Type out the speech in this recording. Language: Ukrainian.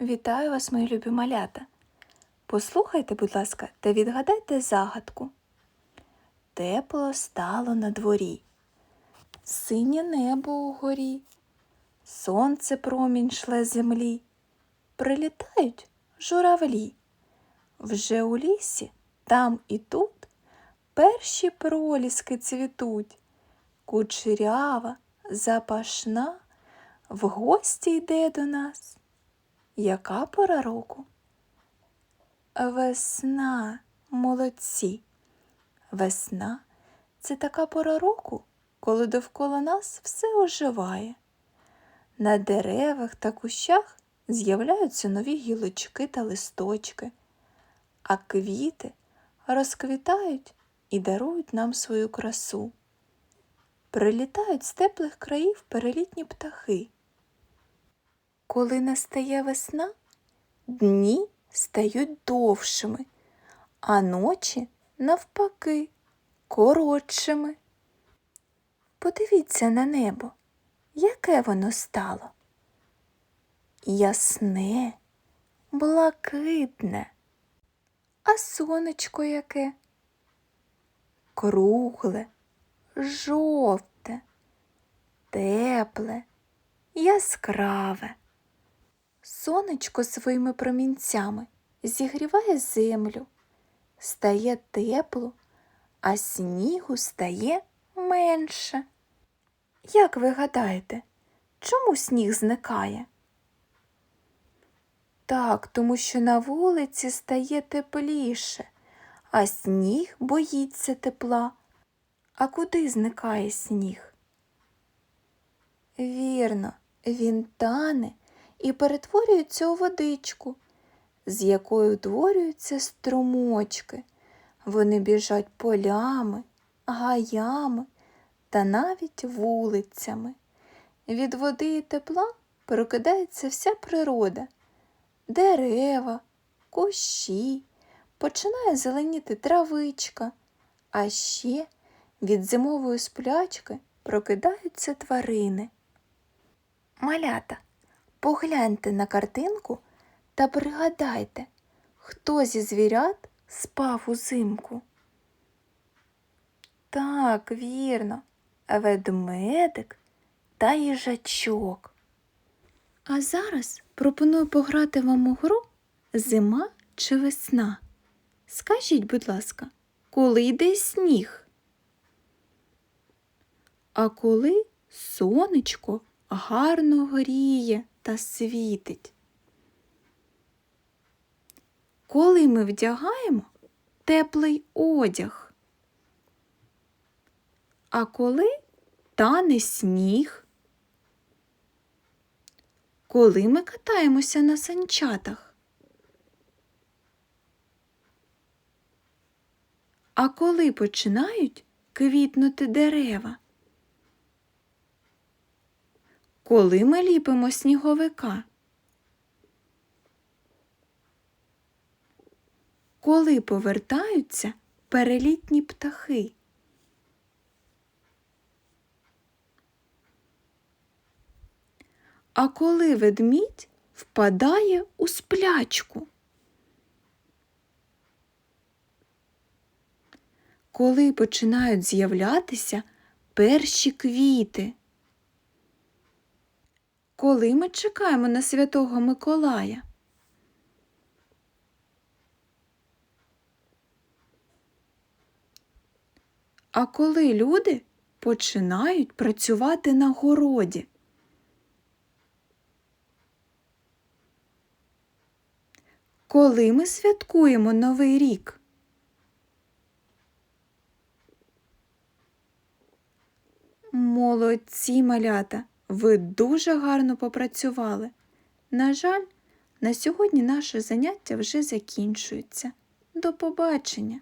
Вітаю вас, мої любі малята. Послухайте, будь ласка, та відгадайте загадку. Тепло стало на дворі, синє небо угорі, сонце промінь шле землі, прилітають журавлі. Вже у лісі, там і тут перші проліски цвітуть, кучерява, запашна, в гості йде до нас. Яка пора року? Весна, молодці. Весна це така пора року, коли довкола нас все оживає. На деревах та кущах з'являються нові гілочки та листочки, а квіти розквітають і дарують нам свою красу. Прилітають з теплих країв перелітні птахи. Коли настає весна, дні стають довшими, а ночі, навпаки, коротшими. Подивіться на небо, яке воно стало. Ясне, блакитне, а сонечко яке? Кругле, жовте, тепле, яскраве. Сонечко своїми промінцями зігріває землю, стає тепло, а снігу стає менше. Як ви гадаєте, чому сніг зникає? Так, тому що на вулиці стає тепліше, а сніг боїться тепла. А куди зникає сніг? Вірно, він тане і перетворюється у водичку, з якої утворюються струмочки. Вони біжать полями, гаями та навіть вулицями. Від води і тепла прокидається вся природа, дерева, кущі, починає зеленіти травичка, а ще від зимової сплячки прокидаються тварини. Малята. Погляньте на картинку та пригадайте, хто зі звірят спав узимку. Так, вірно, ведмедик та їжачок. А зараз пропоную пограти вам у гру зима чи весна. Скажіть, будь ласка, коли йде сніг? А коли сонечко гарно горіє та світить. Коли ми вдягаємо теплий одяг, а коли тане сніг, коли ми катаємося на санчатах, а коли починають квітнути дерева. Коли ми ліпимо сніговика? Коли повертаються перелітні птахи? А коли ведмідь впадає у сплячку? Коли починають з'являтися перші квіти? Коли ми чекаємо на Святого Миколая? А коли люди починають працювати на городі? Коли ми святкуємо Новий рік? Молодці малята! Ви дуже гарно попрацювали. На жаль, на сьогодні наше заняття вже закінчується. До побачення!